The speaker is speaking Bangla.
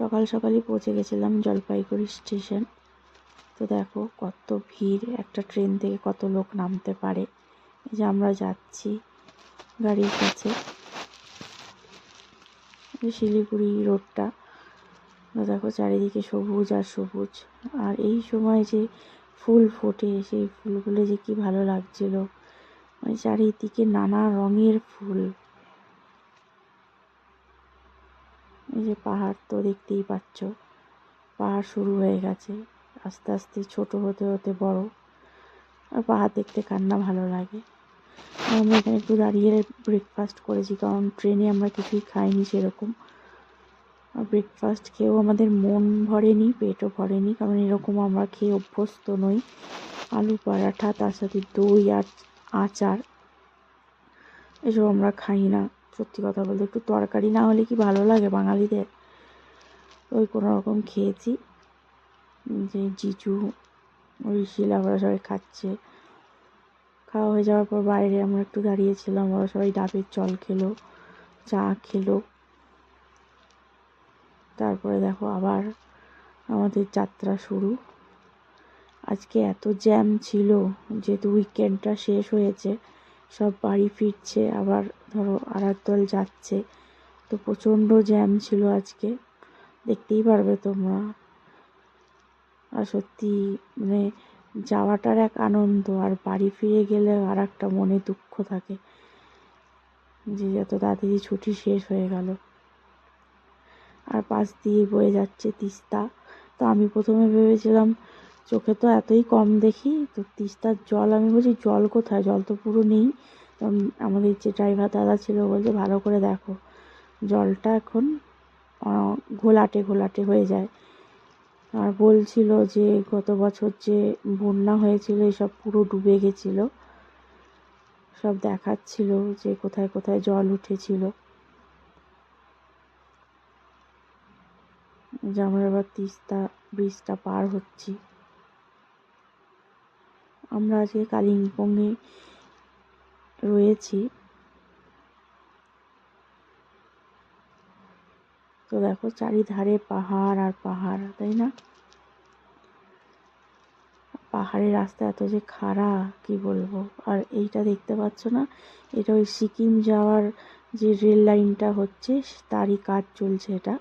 সকাল সকালই পৌঁছে গেছিলাম জলপাইগুড়ি স্টেশন। তো দেখো কত ভিড়, একটা ট্রেন থেকে কত লোক নামতে পারে। এই যে আমরা যাচ্ছি গাড়ির কাছে। শিলিগুড়ি রোডটা। দেখো চারিদিকে সবুজ আর সবুজ। আর এই সময় যে ফুল ফোটে, সেই ফুলগুলো যে কি ভালো লাগছিল। মানে চারিদিকে নানা রঙের ফুল। এই যে পাহাড় তো দেখতেই পাচ্ছ। পাহাড় শুরু হয়ে গেছে। আস্তে আস্তে ছোট হতে হতে বড়। আর পাহাড় দেখতে কান্না ভালো লাগে। আমরা এখানে একটু দাঁড়িয়ে ব্রেকফাস্ট করেছি, কারণ ট্রেনে আমরা কিছুই খাইনি সেরকম। আর ব্রেকফাস্ট খেয়েও আমাদের মন ভরেনি, পেটও ভরেনি, কারণ এরকম আমরা খেয়ে অভ্যস্ত নই। আলু পরাঠা, তার সাথে দই আর আচার, এসব আমরা খাই না। সত্যি কথা বলতে, একটু তরকারি না হলে কি ভালো লাগে বাঙালিদের? ওই কোনো রকম খেয়েছি। যে জিজু, ওই শিলা ওরা সবাই খাচ্ছে। খাওয়া হয়ে যাওয়ার পর বাইরে আমরা একটু দাঁড়িয়েছিলাম, ওরা সবাই ডাবের জল খেলো, চা খেলো। তারপরে দেখো আবার আমাদের যাত্রা শুরু। আজকে এত জ্যাম ছিল যেহেতু উইকেন্ডটা শেষ হয়েছে, সব বাড়ি ফিরছে, আবার ধরো আর দল যাচ্ছে। তো প্রচণ্ড জ্যাম ছিল আজকে। দেখতেই পারবে তোমরা। আর সত্যি মানে যাওয়াটার এক আনন্দ, আর বাড়ি ফিরে গেলে আর একটা মনে দুঃখ থাকে যে এত তাড়াতাড়ি ছুটি শেষ হয়ে গেল। আর পাশ দিয়ে বয়ে যাচ্ছে তিস্তা। তো আমি প্রথমে ভেবেছিলাম, চোখে তো এতই কম দেখি, তো তিস্তার জল, আমি বলছি, জল কোথায়? জল তো পুরো নেই। আমাদের যে ড্রাইভার দাদা ছিল বলছে, ভালো করে দেখো, জলটা এখন ঘোলাটে ঘোলাটে হয়ে যায়। আর বলছিল যে, গত বছর যে বন্যা হয়েছিল, এসব পুরো ডুবে গেছিল। সব দেখাচ্ছিল যে, কোথায় কোথায় জল উঠেছিল। যে, আমরা এবার তিস্তা ব্রিজটা পার হচ্ছি। আমরা আজকে কালিম্পংয়ে রয়েছি। তো দেখো, চারিধারে পাহাড় আর পাহাড়, তাই না? পাহাড়ের রাস্তা এত যে খাড়া, কি বলব? আর এইটা দেখতে পাচ্ছ না? এটা ওই সিকিম যাওয়ার যে রেল লাইনটা হচ্ছে, তারই কাজ চলছে এটা।